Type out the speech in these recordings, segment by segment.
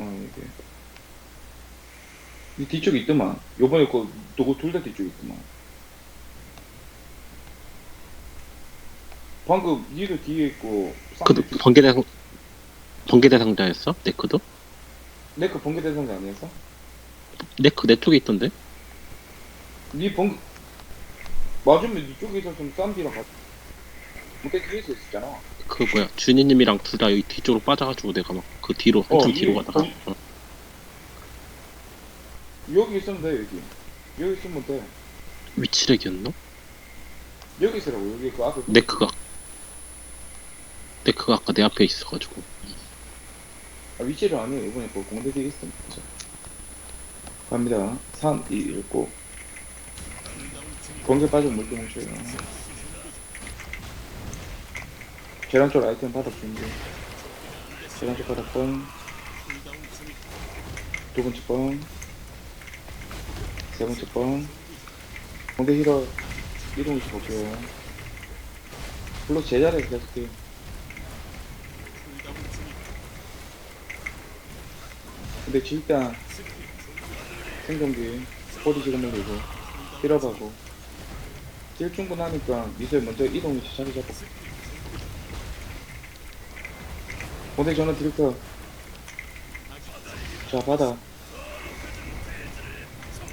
어, 이게. 이 뒤쪽에 있더만. 요번에 그, 누구 둘 다 뒤쪽에 있더만. 방금 니도 뒤에 있고, 그도 쌍도 뒤- 번개 대 상 번개 대 상자였어? 네크도? 내그 번개 대상자 아니었어? 네크 내 쪽에 있던데? 니 번, 맞으면 니 쪽에 있었으면 쌈디랑 같이. 무대 뒤에서 있었잖아. 그 뭐야 준이님이랑 둘 다 여기 뒤쪽으로 빠져가지고 내가 막 그 뒤로 한참 이- 뒤로 가다가 번- 어. 여기 있으면 돼, 여기. 여기 있으면 돼. 위치렉이었나? 여기 있으라고, 여기 그 앞에. 네크가 네크가 아까 내 앞에 있어가지고 아, 위치를 안 해요. 이번에 그 공대. 자, 갑니다. 3, 2, 1, 고. 번개 빠지면 물도 뭉쳐요. 계란 쪽 아이템 바닥 준비. 계란 쪽 바닥 뻥. 두 번째 뻥. 세 번째 뻥. 공대 힐러 이동시 볼게요. 물론 제자리에서 계속 해요. 근데 일단 생존기 보디 지금 올리고 힐업하고 딜 충분 하니까 미소에 먼저 이동해서 자리 잡고 근데 저는 딜터 자 바다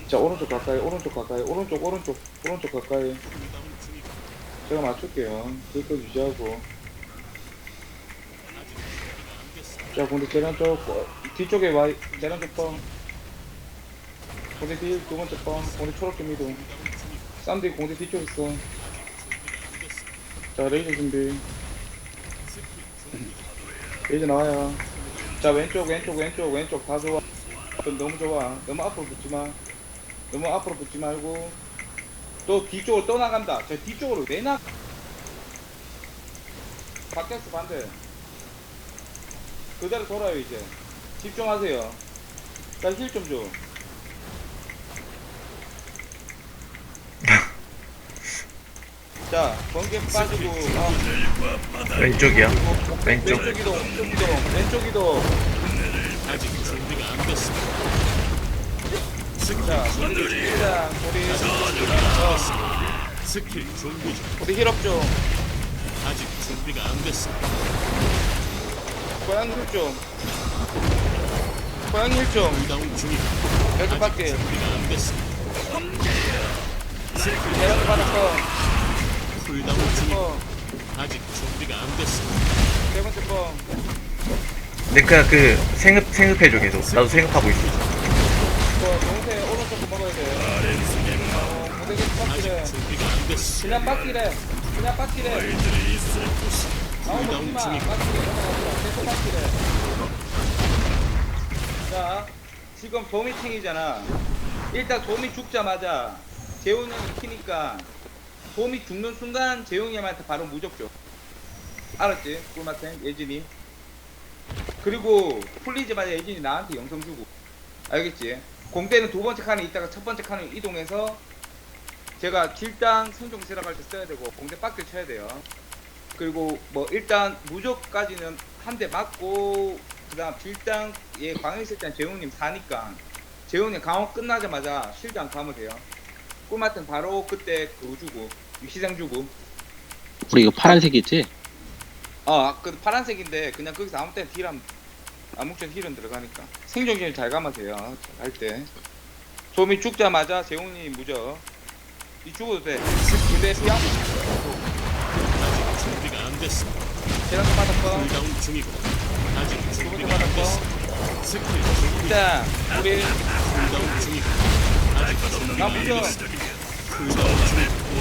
자 오른쪽 가까이 오른쪽 가까이 오른쪽 오른쪽 오른쪽 가까이 제가 맞출게요 딜터 유지하고 자 근데 재단 쪽 어, 뒤쪽에 와 재단 쪽 뻥. 공대 뒤 두 번째 뻥. 공대 초록 좀 이동. 쌈디 공대 뒤쪽 있어. 자 레이저 준비. 레이저 나와요. 자 왼쪽 왼쪽 왼쪽 왼쪽 다 좋아. 좀 너무 좋아. 너무 앞으로 붙지 마. 너무 앞으로 붙지 말고. 또 뒤쪽으로 떠나간다. 저 뒤쪽으로 내나. 바뀌었어 반대. 그대로 돌아요 이제 집중하세요 자 힐 좀 줘 자, 번개 빠지고, 어, 왼쪽이야. 왼쪽. 왼쪽 이동, 왼쪽 이동, 왼쪽 이동. 아직 준비가 안 됐습니다. 자, 일단, 우리, 어, 스킬 준비 중. 우리 힐업 좀, 아직 준비가 안 됐습니다. 고양 힐 좀. 고양 힐 좀, 불다운 중이다. 여기 밖에, 준비가 안 됐습니다. 대략 받았어. 불다운 중이다. 어, 아직 준비가 안 됐습니다. 네 번째 거. 네크야 그 생흡 생흡해줘 계속. 나도 생흡하고 있어. 그 동태 오른쪽 거 먹어야 돼. 어, 빡기래. 아직 준비가 안 됐습니다. 그냥 빡기래. 그냥 빡기래. 아무 먹지 마. 빡기래. 넘어가지 계속 빡기래. 자, 지금 도미팅이잖아. 일단 도미 죽자마자 재훈이 형이 키니까 도미 죽는 순간 재훈이 형한테 바로 무적 줘. 알았지? 꿀마탱 예진이. 그리고 풀리자마자 예진이 나한테 영성 주고. 알겠지? 공대는 두 번째 칸에 있다가 첫 번째 칸에 이동해서 제가 길당 생존 세락할 때 써야 되고 공대 빡겨 쳐야 돼요. 그리고 뭐 일단 무적까지는 한 대 맞고 그다음 길당 있을 땐 재훈님 사니까 재훈님 강호 끝나자마자 실장 가면 돼요. 꿀마튼 바로 그때 그거 주고 희생 주고 우리 이거 파란색이지? 아그 파란색인데 그냥 거기서 아무 때나 딜하면 아무튼 힐은 들어가니까 생존기를 잘 돼요 할때 소미 죽자마자 재훈이 무적 이 죽어도 돼 근데 피하고 아직 준비가 안. 재단 좀 받았어 불다운 중이고. 아직 준비가 안 받았어 됐습니다. 스킬 준비. 일단 우리 불다운 중이고. 나 준비가 안 무적 됐습니다. 불다운 중이고.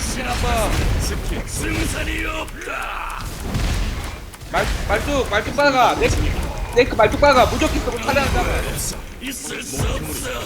신 한번 스킬 승산이 없다. 말 말뚝 말뚝 빨아가 네크 말뚝 빨아가 무적 있어 잡아 있을 수 없어.